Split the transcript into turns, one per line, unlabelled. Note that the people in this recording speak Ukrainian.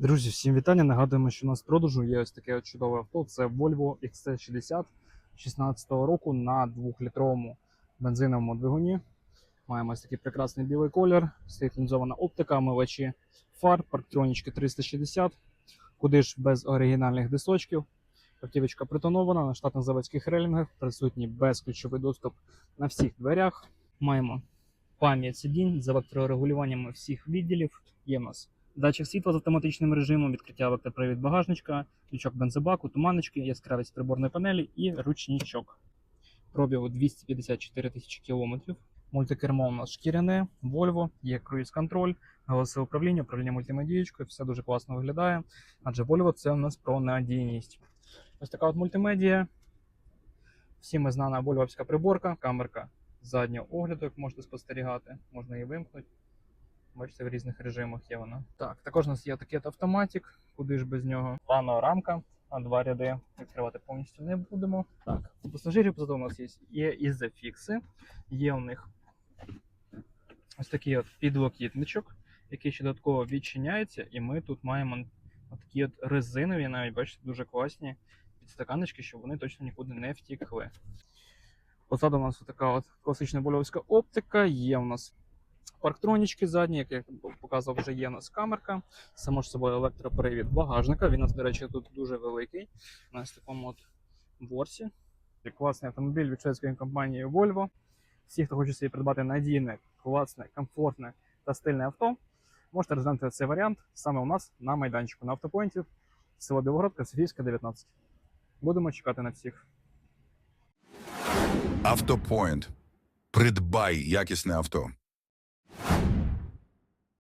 Друзі, всім вітання. Нагадуємо, що у нас в продажу є ось таке чудове авто. Це Volvo XC60 16 року на 2-літровому бензиновому двигуні. Маємо ось такий прекрасний білий колір, стоїть оптика, омивачі фар, парктронічки 360, куди ж без оригінальних дисочків. Автівочка притонована на штатних заводських релінгах, присутній безключовий доступ на всіх дверях. Маємо пам'ять сидінь з електрорегулюваннями всіх відділів. Є в нас датчик світла з автоматичним режимом, відкриття електропривід багажничка, ключок бензобаку, туманочки, яскравість приборної панелі і ручничок. Пробігу 254 тисячі кілометрів. Мультикермо у нас шкіряне, Volvo, є круїз-контроль, голосове управління, управління мультимедієчкою, все дуже класно виглядає. Адже Volvo це у нас про надійність. Ось така от мультимедія. Всім знана вольвовська приборка, камерка заднього огляду, як можете спостерігати, можна її вимкнути. Бачите, в різних режимах є вона. Так, також у нас є такий автоматик, куди ж без нього. Панорамка на два ряди. Відкривати повністю не будемо. Так, у пасажирів позаду у нас є, є ізофікси, є у них ось такий от підлокітничок, який ще додатково відчиняється, і ми тут маємо такі от резинові, навіть бачите, дуже класні підстаканнички, щоб вони точно нікуди не втікли. Позаду у нас така от класична больовська оптика, є у нас парктронічки задні, як я показував, вже є у нас камерка. Само ж собою електропривід багажника. Він нас, до речі, тут дуже великий. У нас в такому от ворсі. Це Класний автомобіль від шведської компанії Volvo. Всі, хто хоче собі придбати надійне, класне, комфортне та стильне авто, можете розглянути цей варіант саме у нас на майданчику на автопоінті село Білогородка, Софійська, 19. Будемо чекати на всіх.
Автопоінт. Придбай якісне авто.